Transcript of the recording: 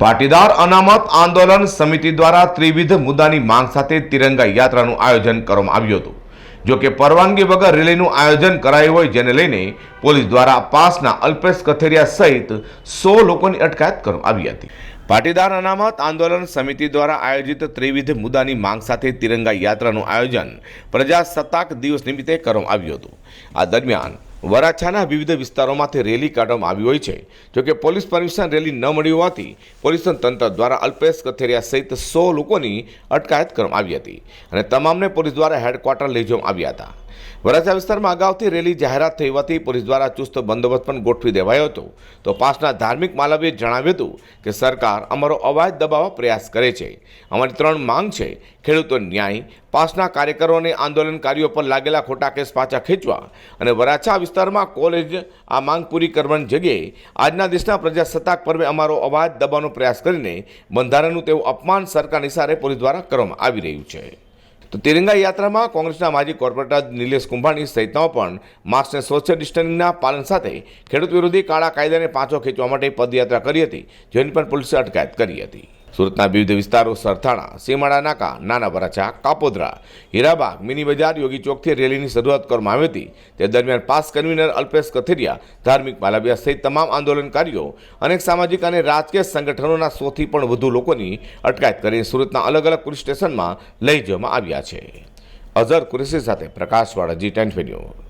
પાટીદાર અનામત આંદોલન સમિતિ દ્વારા ત્રિવિધ મુદ્દાની માંગ સાથે તિરંગા યાત્રાનું આયોજન કરવામાં આવ્યું હતું. જો કે પરવાનગી વગર રેલીનું આયોજન કરાયું હોય જેને લઈને પોલીસ દ્વારા પાસના અલ્પેશ કથેરિયા સહિત સો લોકોની અટકાયત કરવામાં આવી હતી. પાટીદાર અનામત આંદોલન સમિતિ દ્વારા આયોજિત ત્રિવિધ મુદ્દાની માંગ સાથે તિરંગા યાત્રાનું આયોજન પ્રજાસત્તાક દિવસ નિમિત્તે કરવામાં આવ્યું હતું. આ દરમિયાન વરાછાના વિવિધ વિસ્તારોમાંથી રેલી કાઢવામાં આવી હોય છે. જોકે પોલીસ પરમિશન રેલી ન મળી હોવાથી પોલીસ તંત્ર દ્વારા અલ્પેશ કથેરિયા સહિત સો લોકોની અટકાયત કરવામાં આવી હતી અને તમામને પોલીસ દ્વારા હેડક્વાર્ટર લઈ જવામાં આવ્યા હતા. વરાછા વિસ્તારમાં અગાઉથી રેલી જાહેરાત થઈ હોવાથી પોલીસ દ્વારા ચુસ્ત બંદોબસ્ત પણ ગોઠવી દેવાયો હતો. તો પાસના ધાર્મિક માલવીએ જણાવ્યું હતું કે સરકાર અમારો અવાજ દબાવવા પ્રયાસ કરે છે. અમારી ત્રણ માંગ છે. ખેડૂતો ન્યાય, પાસના કાર્યકરો અને આંદોલનકારીઓ પર લાગેલા ખોટા કેસ પાછા ખેંચવા અને વરાછા વિસ્તારમાં કોલેજ આ માંગ પૂરી કરવાની જગ્યાએ આજના દેશના પ્રજાસત્તાક પર્વે અમારો અવાજ દબાવવાનો પ્રયાસ કરીને બંધારણનું તેવું અપમાન સરકાર નિસારે પોલીસ દ્વારા કરવામાં આવી રહ્યું છે. તો તિરંગા યાત્રામાં કોંગ્રેસના માજી કોર્પોરેટર નિલેશ કુંભાણી સહિતનો પણ માસ્કને સોશિયલ ડિસ્ટન્સિંગના પાલન સાથે ખેડૂત વિરોધી કાળા કાયદાને પાછો ખેંચવા માટે પદયાત્રા કરી હતી, જેની પણ પોલીસે અટકાયત કરી હતી. સુરતના વિવિધ વિસ્તારો સરથાણા, સીમાડા, નાકા, નાના વરાછા કાપોદરા, હીરાબાગ, મિની બજાર, યોગી ચોકથી રેલીની શરૂઆત કરવામાં આવી હતી. તે દરમિયાન પાસ કન્વીનર અલ્પેશ કથિરિયા, ધાર્મિક માલવ્યા સહિત તમામ આંદોલનકારીઓ અનેક સામાજિક અને રાજકીય સંગઠનોના સોથી પણ વધુ લોકોની અટકાયત કરી સુરતના અલગ અલગ પોલીસ સ્ટેશનમાં લઈ જવામાં આવ્યા છે. અઝર કુરેશી સાથે પ્રકાશવાળા જી ટેન ન્યૂઝ.